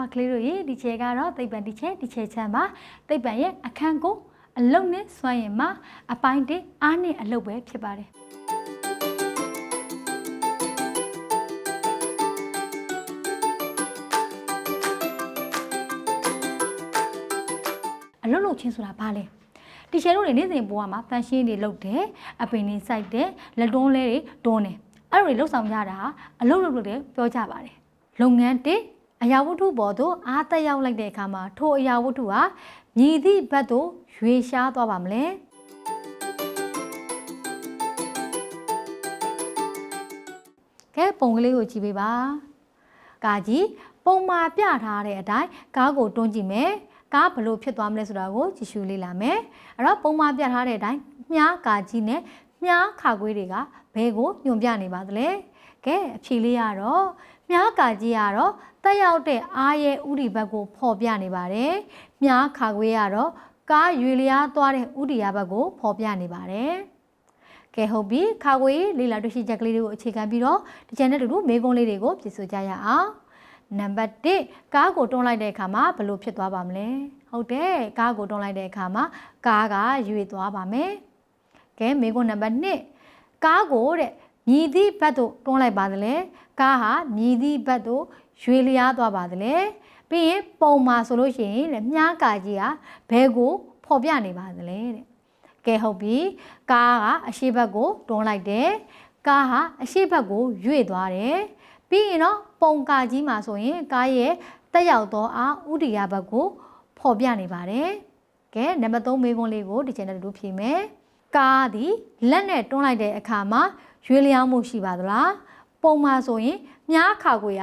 ပါကလေးတို့ရေဒီချဲကတော့သိပ္ပံဒီချဲဒီချဲချမ်းပါသိပ္ပံရဲ့အခန်းကိုအလုံနဲ့စွမ်းရင်မှာအပိုင်းတစ်အားနဲ့အလုပ်ပဲဖြစ်ပါတယ်အလုပ်လုပ်ချင်းဆိုတာဘာလဲတီချယ်တို့တွေနေ့စဉ်ဘဝမှာဖန်ရှင်းတွေလုပ်တယ်အပင်တွေစိုက်တယ်လက်တွန်းလဲတွေတွန်းတယ်အဲ့လိုတွေလှုပ်ဆောင်ကြတာအလုပ်လုပ်လို့တယ်ပြောကြပါတယ်လုပ်ငန်းတစ် အရာဝတ္ထုပေါ်သို့အားတက်ရောက်လိုက်တဲ့အခါမှာထိုအရာဝတ္ထုဟာမြည်သည့်ဘက်သို့ရွေရှားသွားပါမလဲကဲပုံကလေးကိုကြည့်ပေးပါကာကြီးပုံမှာပြထားတဲ့အတိုင်းကားကိုတွန်းကြည့်မယ်ကားဘလို့ဖြစ်သွားမလဲဆိုတာကိုကြည့်ရှုလေ့လာမယ်အဲ့တော့ပုံမှာပြထားတဲ့အတိုင်းမြားကာကြီးနဲ့ မြားခါခွေးတွေကဘဲကိုညွန်ပြနေပါသလဲကဲအဖြေလေးကတော့မြားကာကြီးကတော့တက်ရောက်တဲ့အားရဲ့ဥဒီဘက်ကိုဖော်ပြနေပါတယ်မြားခါခွေးကတော့ကားရွေလျားသွားတဲ့ဥဒီယာဘက်ကိုဖော်ပြနေပါတယ်ကဲဟုတ်ပြီခါခွေးလေးလာတွေ့ရှိချက်ကလေးတွေကိုအခြေခံပြီးတော့ဒီ channel တူတူမေးခွန်းလေးတွေကိုပြင်ဆင်ကြရအောင်နံပါတ်1ကားကိုတွန်းလိုက်တဲ့အခါမှာဘယ်လိုဖြစ်သွားပါမလဲဟုတ်တယ်ကားကိုတွန်းလိုက်တဲ့အခါမှာကားကရွေသွားပါမယ် ကဲမေးခွန်းနံပါတ်2ကားကိုတဲ့မြည်သည့်ဘက်သို့တွန်းလိုက်ပါသလဲကားဟာမြည်သည့်ဘက်သို့ရွေလျားသွားပါသလဲပြီးရင်ပုံမှာဆိုလို့ရှိရင်တဲ့မြားကာကြီးဟာဘဲကိုဖော်ပြနေပါသလဲတဲ့ကဲဟုတ်ပြီကားကအရှိဘက်ကိုတွန်းလိုက်တယ်ကားဟာအရှိဘက်ကိုရွေ့သွားတယ်ပြီးရင်တော့ပုံကာကြီးမှာဆိုရင်ကားရဲ့တက်ရောက်သောအားဥဒိယဘက်ကိုဖော်ပြနေပါတယ်ကဲနံပါတ်3မေးခွန်းလေးကိုဒီချန်နယ်တူဖြေမယ် ကားသည်လက်နဲ့တွန်းလိုက်တဲ့အခါမှာရွေလျောင်းမှုရှိပါသလားပုံမှာဆိုရင်မြားခါကိုရ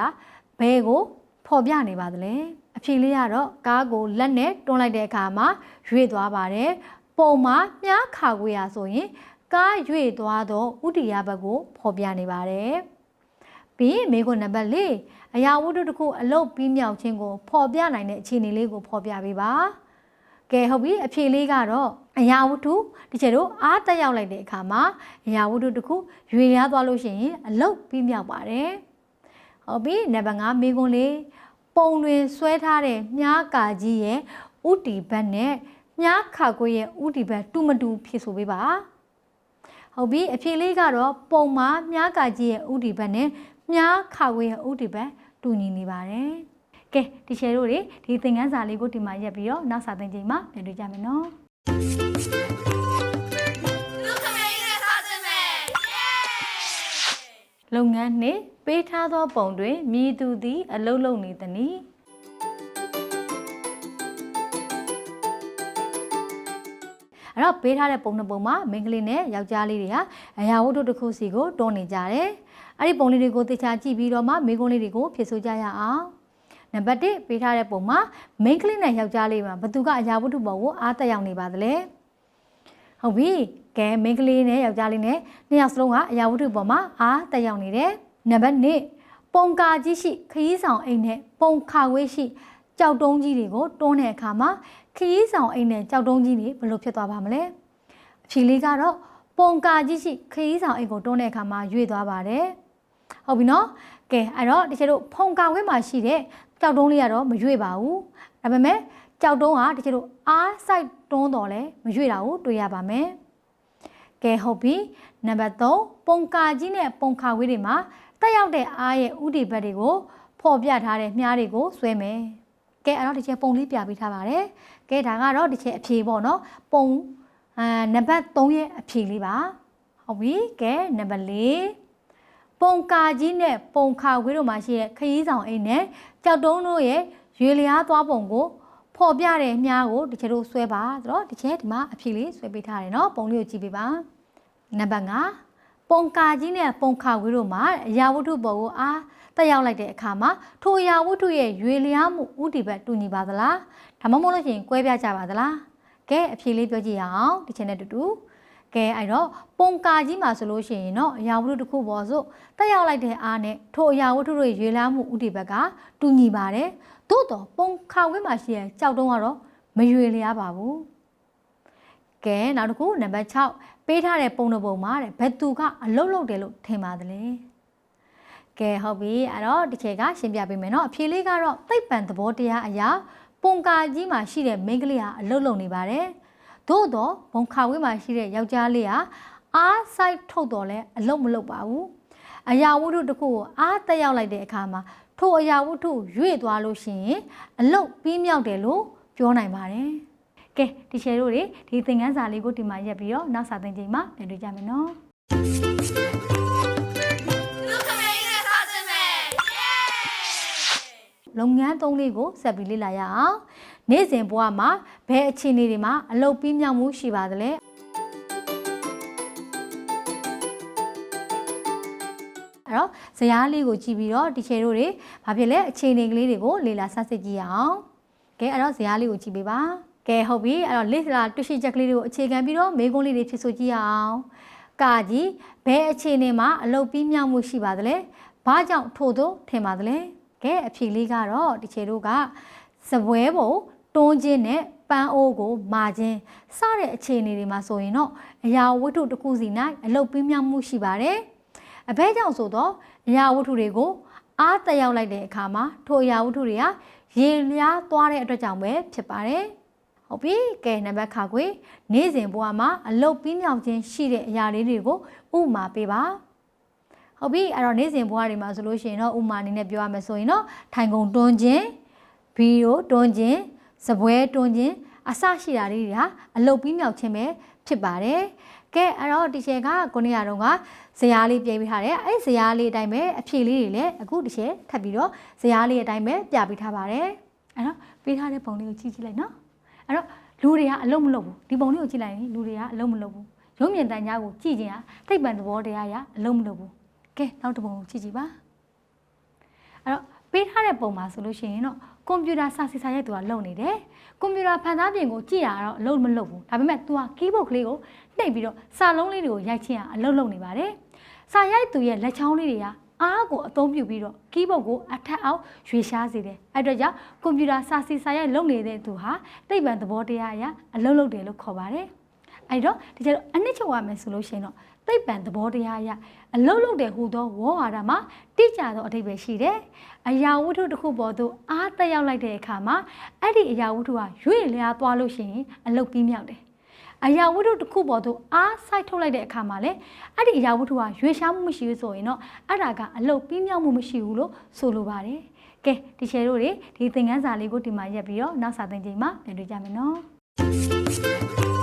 ဘဲကိုဖော်ပြနေပါသလဲအဖြေလေးကတော့ကားကိုလက်နဲ့တွန်းလိုက်တဲ့အခါမှာရွေ့သွားပါတယ်ပုံမှာမြားခါကိုရဆိုရင်ကားရွေ့သွားသောဥဒိယဘက်ကိုဖော်ပြနေပါတယ်ပြီးမိခွန်းနံပါတ်၄အရာဝတ္ထုတစ်ခုအလုတ်ပြီးမြောက်ခြင်းကိုဖော်ပြနိုင်တဲ့အခြေအနေလေးကိုဖော်ပြပေးပါ ကဲဟုတ်ပြီအဖြေလေးကတော့အရာဝတ္ထုဒီချက်တို့အားတက်ရောက်လိုက်တဲ့အခါမှာအရာဝတ္ထုတစ်ခုရွေရသွားလို့ရှိရင်အလုတ်ပြီးမြောက်ပါတယ်ဟုတ်ပြီနံပါတ်5မိခွန်းလေးပုံတွင်ဆွဲထားတဲ့မြားကာကြီးရဲ့ဥတီဘတ်နဲ့မြားခါခွေးရဲ့ဥတီဘတ်တူမတူဖြစ်ဆိုပေးပါဟုတ်ပြီအဖြေလေးကတော့ပုံမှာမြားကာကြီးရဲ့ဥတီဘတ်နဲ့မြားခါခွေးရဲ့ဥတီဘတ်တူညီနေပါတယ် ကဲဒီချယ်တို့တွေဒီသင်ခန်းစာလေးကိုဒီမှာရက်ပြီးတော့နောက်စာသင်ချိန်မှာပြန်တွေ့ကြမယ်နော်လူခမေးနဲ့စားစင်မယ်ယေလုပ်ငန်းနှင့်ပေးထားသောပုံတွင်မြည်သူသည် အလုလုနေသည်။အဲ့တော့ပေးထားတဲ့ပုံနှစ်ပုံမှာမိန်းကလေးနဲ့ယောက်ျားလေးတွေဟာအရာဝတ္ထုတစ်ခုစီကိုတွန်းနေကြတယ်။အဲ့ဒီပုံလေးတွေကိုသေချာကြည့်ပြီးတော့မှမိန်းကလေးတွေကိုဖြည့်ဆို့ကြရအောင်။ နံပါတ်1ပေးထားတဲ့ပုံမှာမိန်းကလေးနဲ့ယောက်ျားလေးမှာဘသူကအရာဝတ္ထုပေါ်ကိုအားတက်ရောက်နေပါသလဲ။ဟုတ်ပြီ။ကဲမိန်းကလေးနဲ့ယောက်ျားလေးနဲ့နှစ်ယောက်စလုံးကအရာဝတ္ထုပေါ်မှာအားတက်ရောက်နေတယ်။နံပါတ်2ပုံကာကြီးရှိခရီးဆောင်အိမ်နဲ့ပုံခါဝေးရှိကြောက်တုံးကြီးတွေကိုတွန်းတဲ့အခါမှာခရီးဆောင်အိမ်နဲ့ကြောက်တုံးကြီးတွေဘယ်လိုဖြစ်သွားပါမလဲ။အဖြေလေးကတော့ပုံကာကြီးရှိခရီးဆောင်အိမ်ကိုတွန်းတဲ့အခါမှာရွေ့သွားပါတယ်။ ဟုတ်ပြီနော်။ကဲအဲ့တော့တချို့တို့ဖုံကာဝဲမှာရှိတဲ့ကြောက်တုံးလေးကတော့မရွေ့ပါဘူး။ဒါပေမဲ့ကြောက်တုံးကတချို့တို့အားစိုက်တွန်းတော်လဲမရွေ့တာကိုတွေ့ရပါမယ်။ကဲဟုတ်ပြီနံပါတ်3ပုံကာကြီးနဲ့ပုံခါဝေးတွေမှာတက်ရောက်တဲ့အားရဲ့ဥတီဘက်တွေကိုဖော်ပြထားတဲ့မြားတွေကိုဆွဲမယ်ကဲအဲ့တော့ဒီချက်ပုံလေးပြပေးထားပါတယ်ကဲဒါကတော့ဒီချက်အဖြေပေါ့နော်ပုံအာနံပါတ်3ရဲ့အဖြေလေးပါဟုတ်ပြီကဲနံပါတ်4 ပုံကာကြီးနဲ့ပုံခါဝေးတို့မှာရှိတဲ့ခရီးဆောင်အိမ်နဲ့ကြောက်တုံးတို့ရဲ့ရွေလျားသွားပုံကိုဖော်ပြတဲ့မြားကိုဒီချက်တို့ဆွဲပါဆိုတော့ဒီချက်ဒီမှာအဖြေလေးဆွဲပေးထားတယ်နော်ပုံလေးကိုကြည့်ပေးပါနံပါတ်5ပုံကာကြီးနဲ့ပုံခါဝေးတို့မှာအရာဝတ္ထုပေါ်ကိုအားတက်ရောက်လိုက်တဲ့အခါမှာထိုအရာဝတ္ထုရဲ့ရွေလျားမှုဥတီဘက်တူညီပါသလားဒါမှမဟုတ်လို့ရှိရင်ကွဲပြားကြပါသလားကဲအဖြေလေးပြောကြည့်ရအောင်ဒီချက်နဲ့တူတူ ကဲအဲ့တော့ပုံကာကြီးမှာဆိုလို့ရှိရင်တော့အရာဝတ္ထုတစ်ခုပေါ်စို့တက်ရောက်လိုက်တဲ့အားနဲ့ထိုအရာဝတ္ထုတွေရွေလျားမှုဥတီဘက်ကတူညီပါတယ်သို့တော့ပုံခါဝင်းမှာရှိတဲ့ကြောက်တုံးကတော့မရွေလျားပါဘူးကဲနောက်တစ်ခုနံပါတ်6ပေးထားတဲ့ပုံတစ်ပုံမှာတဲ့ဘယ်သူကအလုတ်လုတ်တယ်လို့ထင်ပါသလဲက ကဲဟုတ်ပြီအဲ့တော့ဒီချက်ကရှင်းပြပေးမယ်เนาะအဖြေလေးကတော့သိပ္ပံသဘောတရားအရာပုံကာကြီးမှာရှိတဲ့မိန်းကလေးဟာအလုတ်လုံနေပါတယ် သို့တော့ဘုံခါဝေးမှာရှိတဲ့ယောက်ျားလေးဟာအားဆိုင်ထုတ်တော်လဲအလုတ်မလုတ်ပါဘူးအရာဝတ္ထုတစ်ခုကိုအားတက်ရောက်လိုက်တဲ့အခါမှာထိုအရာဝတ္ထုရွေ့သွားလို့ရှိရင်အလုတ်ပြီးမြောက်တယ်လို့ပြောနိုင်ပါတယ်ကဲဒီချေတို့တွေဒီသင်ခန်းစာလေးကိုဒီမှာရက်ပြီးတော့နောက်စာသင်ချိန်မှာပြန်တွေ့ကြမယ်နော်လူခမရတဲ့စားစင်မယ်ယေလုပ်ငန်းသုံးလေးကိုဆက်ပြီးလေ့လာရအောင်နေ့စဉ်ဘဝမှာ ဘယ်အခြေအနေတွေမှာအလုပ်ပြီးမြောက်မှုရှိပါသလဲအဲ့တော့ဇာတ်လေးကိုကြည့်ပြီးတော့ဒီချေတို့တွေဘာဖြစ်လဲအခြေအနေကလေးတွေကိုလေ့လာဆန်းစစ်ကြည့်ရအောင်ကဲအဲ့တော့ဇာတ်လေးကိုကြည့်ပေးပါကဲဟုတ်ပြီအဲ့တော့လေ့လာတွေ့ရှိချက်ကလေးတွေကိုအခြေခံပြီးတော့မေးခွန်းလေးတွေဖြစ်ဆိုကြည့်ရအောင်ကာကြီးဘယ်အခြေအနေမှာအလုပ်ပြီးမြောက်မှုရှိပါသလဲဘာကြောင့်ထို့သို့ထင်ပါသလဲကဲအဖြေလေးကတော့ဒီချေတို့ကစပွဲပုံတွန်းခြင်းနဲ့ ပန်းအိုးကိုမာခြင်းစတဲ့အခြေအနေတွေမှာဆိုရင်တော့အရာဝတ္ထုတစ်ခုစီ၌အလုပ်ပြီးမြောက်မှုရှိပါတယ်အဘဲကြောင့်ဆိုတော့အရာဝတ္ထုတွေကိုအားတက်ရောက်လိုက်တဲ့အခါမှာထိုအရာဝတ္ထုတွေကရေလျားသွားတဲ့အတွက်ကြောင့်ပဲဖြစ်ပါတယ်ဟုတ်ပြီကဲနံပါတ်ခါခွေနေ့စဉ်ဘဝမှာအလုပ်ပြီးမြောက်ခြင်းရှိတဲ့အရာလေးတွေကိုဥပမာပေးပါဟုတ်ပြီအဲ့တော့နေ့စဉ်ဘဝတွေမှာဆိုလို့ရှိရင်တော့ဥပမာအနေနဲ့ပြောရမယ်ဆိုရင်တော့ထိုင်ကုန်တွန်းခြင်းဗီရိုတွန်းခြင်း စပွဲတွန်းခြင်းအစရှိတာလေးတွေဟာအလုပ်ပြီးမြောက်ခြင်းပဲဖြစ်ပါတယ်ကဲအဲ့တော့ဒီချက်ကကိုနေရာတော့ကဇရာလေးပြင်ပေးထားတယ်အဲ့ဇရာလေးအတိုင်းပဲအဖြေလေးတွေလည်းအခုဒီချက်ထပ်ပြီးတော့ဇရာလေးအတိုင်းပဲပြပေးထားပါတယ်အဲ့တော့ပေးထားတဲ့ပုံလေးကိုကြည့်ကြည့်လိုက်နော်အဲ့တော့လူတွေကအလုံးမလုံးဘူးဒီပုံလေးကိုကြည့်လိုက်ရင်လူတွေကအလုံးမလုံးဘူးရုံမြင်တန်ကြားကိုကြည့်ခြင်းဟာသိပ္ပံသဘောတရားအရအလုံးမလုံးဘူးကဲနောက်တစ်ပုံကိုကြည့်ကြည့်ပါအဲ့တော့ ပေးထားတဲ့ပုံမှာဆိုလို့ရှိရင်တော့ကွန်ပျူတာစာစီစာရိုက်သူကလုံနေတယ်ကွန်ပျူတာဖန်သားပြင်ကိုကြည့်ရတော့အလုံးမလုံးဘူးဒါပေမဲ့ तू က keyboard ကလေးကိုနှိပ်ပြီးတော့စာလုံးလေးတွေကိုရိုက်ချင်းအလုံးလုံးနေပါတယ်စာရိုက်သူရဲ့လက်ချောင်းလေးတွေကအားကိုအသုံးပြုပြီးတော့ keyboard ကိုအထက်အောက်ရွေရှားစေတယ်အဲ့တော့ကြောင့်ကွန်ပျူတာစာစီစာရိုက်လုပ်နေတဲ့သူဟာသိပ္ပံသဘောတရားအရအလုံးလုံးတယ်လို့ခေါ်ပါတယ်အဲ့တော့ဒီကျတော့အနှစ်ချုပ်ရမယ်ဆိုလို့ရှိရင်တော့ သိပ္ပံသဘောတရားအရအလုံးလုံးတယ်ဟူသောဝေါ်ဟာရမှာတိကျသောအဓိပ္ပာယ်ရှိတယ်အရာဝတ္ထုတစ်ခုပေါ်သို့အားတက်ရောက်လိုက်တဲ့အခါမှာအဲ့ဒီအရာဝတ္ထုဟာရွေ့လျားသွားလို့ရှိရင်အလုတ်ပြီးမြောက်တယ်အရာဝတ္ထုတစ်ခုပေါ်သို့အားဆိုင်ထုတ်လိုက်တဲ့အခါမှာလေအဲ့ဒီအရာဝတ္ထုဟာရွေ့ရှားမှုမရှိဘူးဆိုရင်တော့အဲ့ဒါကအလုတ်ပြီးမြောက်မှုမရှိဘူးလို့ဆိုလိုပါတယ်ကဲဒီရှယ်တို့တွေဒီသင်ခန်းစာလေးကိုဒီမှာရက်ပြီးတော့နောက်စာသင်ချိန်မှာပြန်တွေ့ကြမယ်နော်